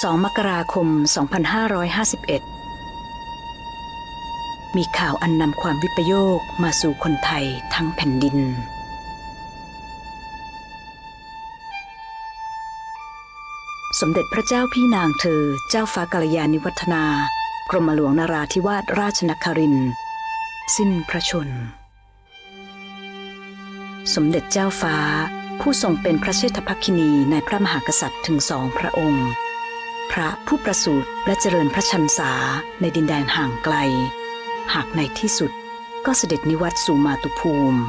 2 มกราคม 2551 มีข่าวอันนำความวิปโยคมาสู่คนไทยทั้งแผ่นดิน สมเด็จพระเจ้าพี่นางเธอ เจ้าฟ้ากัลยาณิวัฒนากรมหลวงนาราธิวาสราชนครินทร์สิ้นพระชนม์สมเด็จเจ้าฟ้าผู้ทรงเป็นพระเชษฐภคินีในพระมหากษัตริย์ถึงสองพระองค์ พระผู้ประสูติและเจริญพระชันษาในดินแดนห่างไกล หากในที่สุดก็เสด็จนิวัตสู่มาตุภูมิ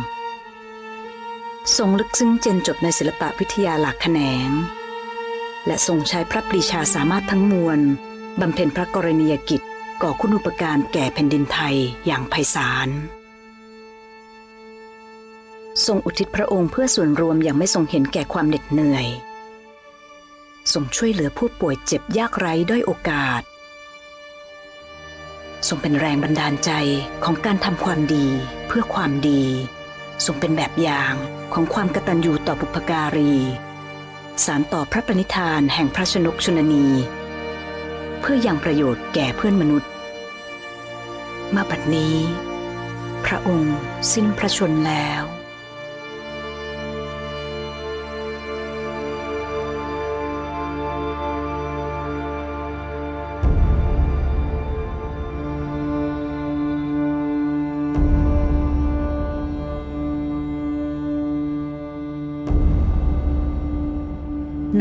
ทรงลึกซึ้งเจนจบในศิลปะวิทยาหลากแขนง และทรงใช้พระปรีชาสามารถทั้งมวลบำเพ็ญพระกรณียกิจก่อคุณูปการแก่แผ่นดินไทยอย่างไพศาล ทรงอุทิศพระองค์เพื่อส่วนรวมอย่างไม่ทรงเห็นแก่ความเหน็ดเหนื่อย ทรงช่วยเหลือผู้ป่วยเจ็บยากไร้ด้อยโอกาส ทรงเป็นแรงบันดาลใจของการทำความดีเพื่อความดี ทรงเป็นแบบอย่างของความกตัญญูต่อบุพการี สารต่อพระปณิธานแห่งพระชนกชนนี เพื่อยังประโยชน์แก่เพื่อนมนุษย์ มาบัดนี้ พระองค์สิ้นพระชนแล้ว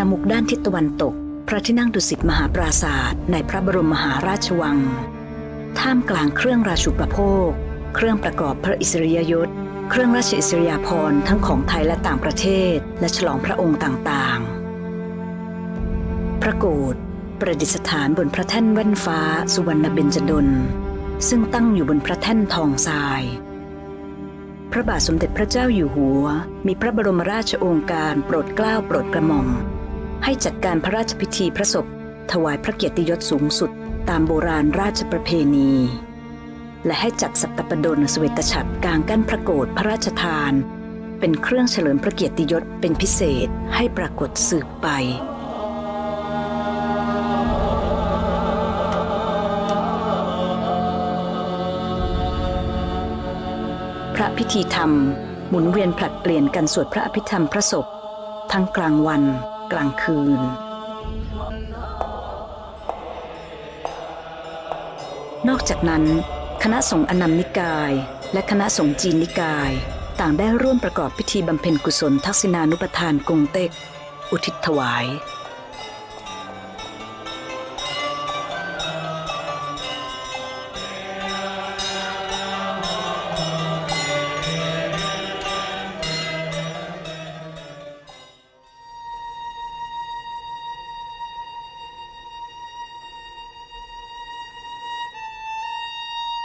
นมุกด้านทิศตะวันตก พระที่นั่งดุสิตมหาปราศาสตร์ในพระบรมมหาราชวัง ท่ามกลางเครื่องราชูปโภค เครื่องประกอบพระอิสริยยศ เครื่องราชอิสริยาภรณ์ทั้งของไทยและต่างประเทศ และฉลองพระองค์ต่างๆ พระโกรธประดิษฐานบนพระแท่นแว่นฟ้าสุวรรณเบญจดล ซึ่งตั้งอยู่บนพระแท่นทองทราย พระบาทสมเด็จพระเจ้าอยู่หัว มีพระบรมราชโองการโปรดเกล้าโปรดกระหม่อม ให้จัดการพระราชพิธีพระศพ ถวายพระเกียรติยศสูงสุด ตามโบราณราชประเพณี และให้จัดสัตตปดลสเวตฉัตรกลางกั้นพระโกรธพระราชทาน เป็นเครื่องเฉลิมพระเกียรติยศเป็นพิเศษให้ปรากฏสืบไปพระพิธีธรรม หมุนเวียนผลัดเปลี่ยนกันสวดพระอภิธรรมพระศพ ทั้งกลางวัน กลางคืน นอกจากนั้น คณะสงฆ์อนัมนิกาย และคณะสงฆ์จีนนิกาย ต่างได้ร่วมประกอบพิธีบำเพ็ญกุศลทักษิณานุปทานกงเต็ก อุทิศถวาย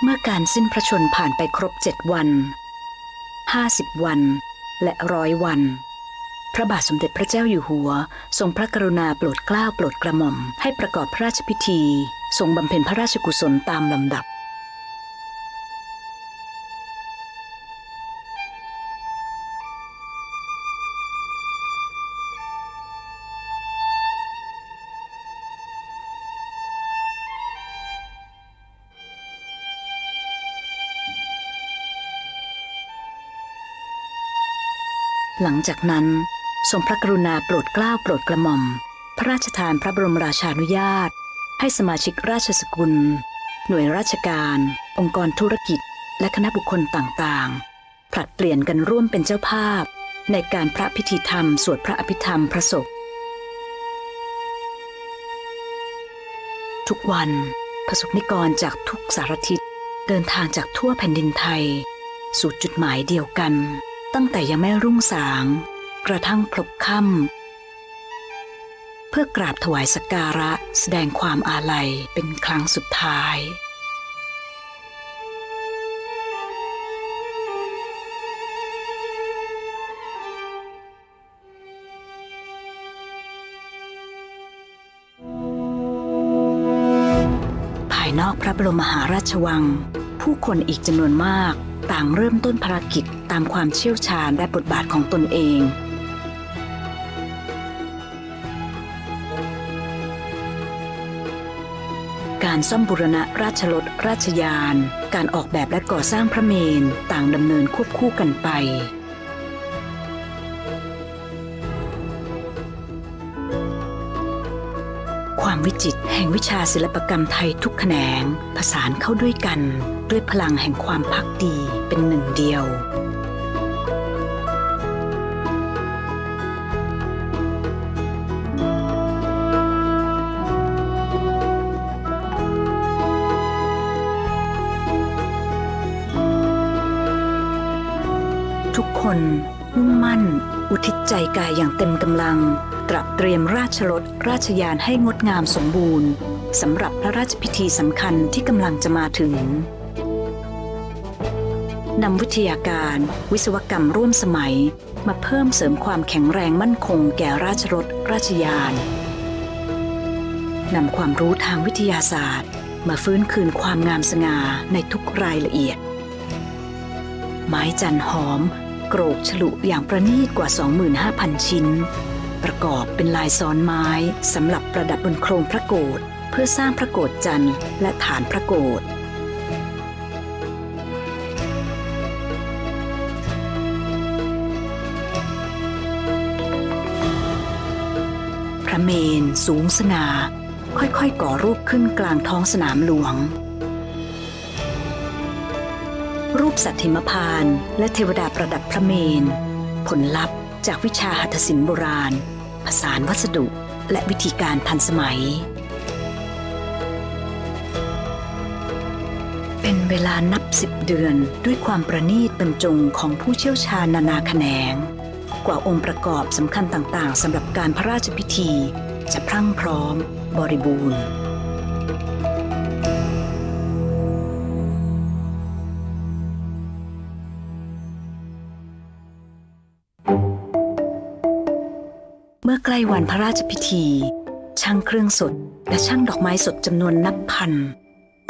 เมื่อการสิ้นพระชนผ่านไปครบเจ็ดวันห้าสิบวัน และร้อยวัน พระบาทสมเด็จพระเจ้าอยู่หัว ทรงพระกรุณาโปรดเกล้าโปรดกระหม่อม ให้ประกอบพระราชพิธี ทรงบำเพ็ญพระราชกุศลตามลำดับ หลังจากนั้นทรงพระกรุณาโปรดเกล้าโปรดกระหม่อม พระราชทานพระบรมราชานุญาต ให้สมาชิกราชสกุล หน่วยราชการ องค์กรธุรกิจ และคณะบุคคลต่างๆ ผลัดเปลี่ยนกันร่วมเป็นเจ้าภาพ ในการพระพิธีธรรม สวดพระอภิธรรมพระศพทุกวันประสบนิกรจากทุกสารทิศเดินทางจากทั่วแผ่นดินไทย สู่จุดหมายเดียวกัน ตั้งแต่ยังไม่รุ่งสาง กระทั่งพลบค่ำเพื่อกราบถวายสักการะแสดงความอาลัยเป็นครั้งสุดท้ายภายนอกพระบรมมหาราชวัง ผู้คนอีกจำนวนมาก ต่างเริ่มต้นภารกิจตามความเชี่ยวชาญและบทบาทของตนเองการซ่อมบุรณะราชรถราชยาน การออกแบบและก่อสร้างพระเมรุต่างดำเนินควบคู่กันไป ความวิจิตแห่งวิชาศิลปกรรมไทยทุกแขนง ผสานเข้าด้วยกัน ด้วยพลังแห่งความพักดี เป็นหนึ่งเดียว ทุกคนมุ่งมั่น อุทิศใจกายอย่างเต็มกำลัง ตระเตรียมราชรถราชยานให้งดงามสมบูรณ์สำหรับพระราชพิธีสำคัญที่กำลังจะมาถึง นำวิทยาการ วิศวกรรมร่วมสมัย มาเพิ่มเสริมความแข็งแรงมั่นคงแก่ราชรถราชยานนำความรู้ทางวิทยาศาสตร์ มาฟื้นคืนความงามสง่าในทุกรายละเอียด ไม้จันหอม โกรกฉลุอย่างประณีตกว่า 25,000 ชิ้น ประกอบเป็นลายซ้อนไม้สำหรับประดับบนโครงพระโกศเพื่อสร้างพระโกศจันทร์และฐานพระโกระ เมน สูงสง่าค่อยๆก่อรูปขึ้นกลางท้องสนามหลวง รูปสัตว์หิมพานและเทวดาประดับพระเมน ผลลัพธ์จากวิชาหัตถศิลป์โบราณ ผสานวัสดุและวิธีการทันสมัย เป็นเวลานับสิบเดือนด้วยความประณีตบรรจงของผู้เชี่ยวชาญนานาแขนง กว่าองค์ประกอบสำคัญต่างๆสำหรับการพระราชพิธี จะพรั่งพร้อม บริบูรณ์ เมื่อใกล้วันพระราชพิธี ช่างเครื่องสด และช่างดอกไม้สดจำนวนนับพัน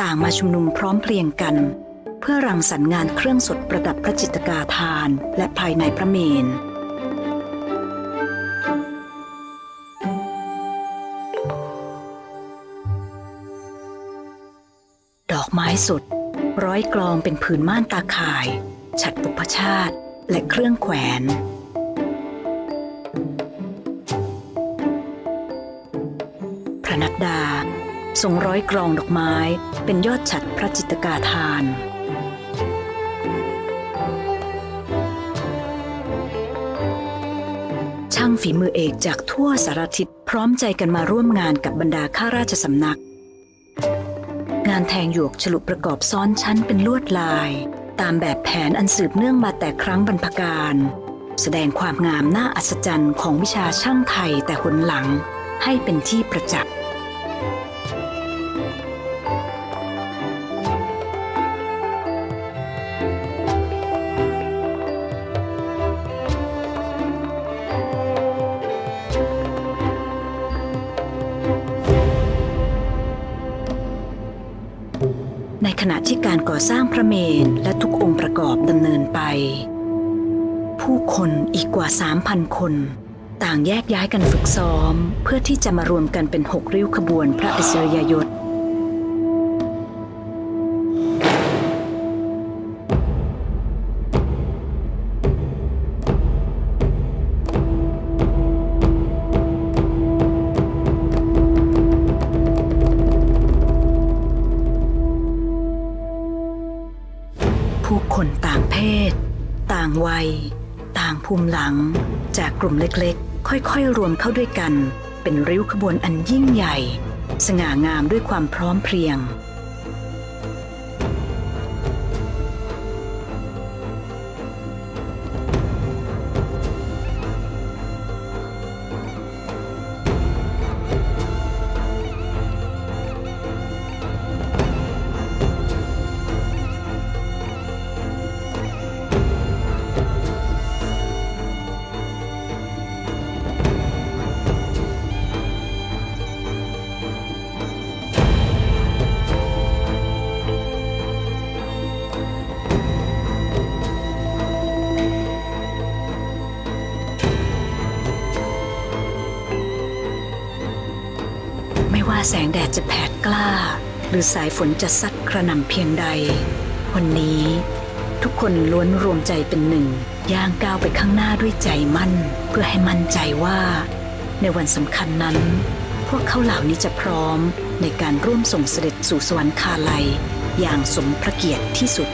ต่างมาชุมนุมพร้อมเพรียงกันเพื่อรังสรรค์งานเครื่องสดประดับพระจิตกาทาน และภายในพระเมน ไม้สดร้อยกลองเป็นผืนม่านตาข่าย ฉัดปุพชาติ และเครื่องแขวน พระนัดดา ทรงร้อยกรองดอกไม้เป็นยอดฉัดพระจิตกาทานช่างฝีมือเอกจากทั่วสารทิศพร้อมใจกันมาร่วมงานกับบรรดาข้าราชสำนัก การแทงหยวกฉลุประกอบซ้อนชั้นเป็นลวดลาย ตามแบบแผนอันสืบเนื่องมาแต่ครั้งบรรพการ แสดงความงามน่าอัศจรรย์ของวิชาช่างไทยแต่หนหลังให้เป็นที่ประจักษ์ ก่อสร้างพระเมรุและทุกองค์ประกอบดำเนินไป ผู้คนอีกกว่า 3,000 คน ต่างแยกย้ายกันฝึกซ้อม เพื่อที่จะมารวมกันเป็นหกริ้วขบวนพระอิสริยยศ ต่างภูมิหลัง จากกลุ่มเล็กๆ ค่อยๆ รวมเข้าด้วยกัน เป็นริ้วขบวนอันยิ่งใหญ่ สง่างามด้วยความพร้อมเพรียง ว่าแสงแดดจะแผดกล้า หรือสายฝนจะซัดกระหน่ำเพียงใด วันนี้ทุกคนล้วนรวมใจเป็นหนึ่ง ย่างก้าวไปข้างหน้าด้วยใจมั่น เพื่อให้มั่นใจว่า ในวันสำคัญนั้น พวกเขาเหล่านี้จะพร้อมในการร่วมส่งเสด็จสู่สวรรคาลัย อย่างสมพระเกียรติที่สุด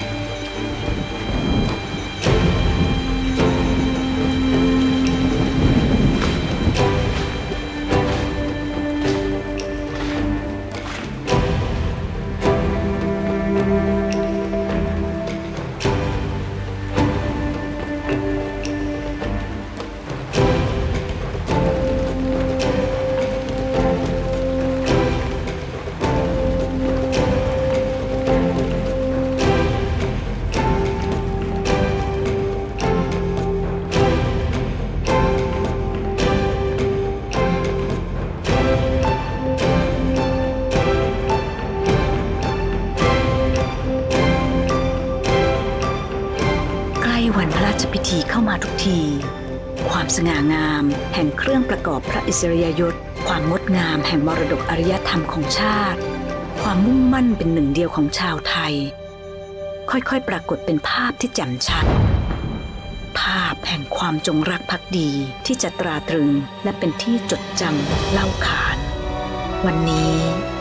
ความสง่างาม แห่งเครื่องประกอบพระอิสริยยศ ความงดงามแห่งมรดกอารยธรรมของชาติ ความมุ่งมั่นเป็นหนึ่งเดียวของชาวไทย ค่อยๆ ปรากฏเป็นภาพที่แจ่มชัด ภาพแห่งความจงรักภักดีที่จะตราตรึงและเป็นที่จดจำเล่าขาน วันนี้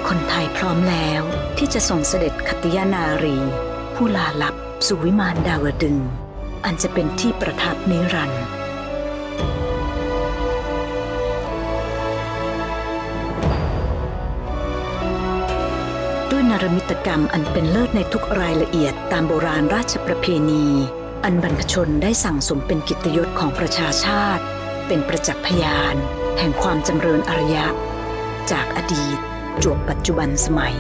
คนไทยพร้อมแล้วที่จะส่งเสด็จคติยานารี ผู้ลาลับสู่วิมานดาวดึงอันจะเป็นที่ประทับนิรันดร์ารมิตกรรมอันเป็นเลิศในทุกรายละเอียดตามโบราณราชประเพณี อันบรรพชนได้สั่งสมเป็นกิตยศของประชาชาติ เป็นประจักษ์พยาน แห่งความจำเริญอารยะ จากอดีตจวบปัจจุบันสมัย